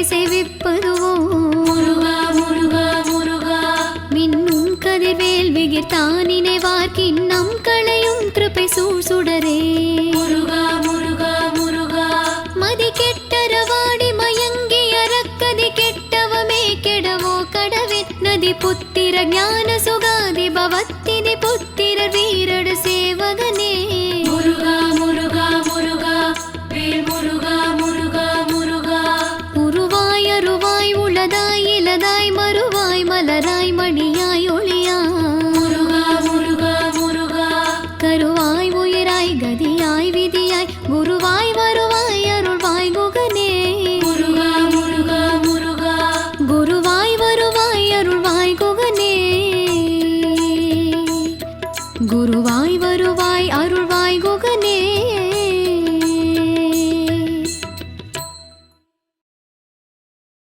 இசைவிப்பதுவோ முருகா முருகா முருகா. மின்னும் கதிர்வேல் விகிர்த்தானினை வார்க்கின் நம் களையும் கிருப்பை சூழ் சுடரே. முருகா முருகா முருகா. மதி புத்திர ஞான சுகாதி பவத்திதி புத்தி குருவாய் வருவாய் அருள்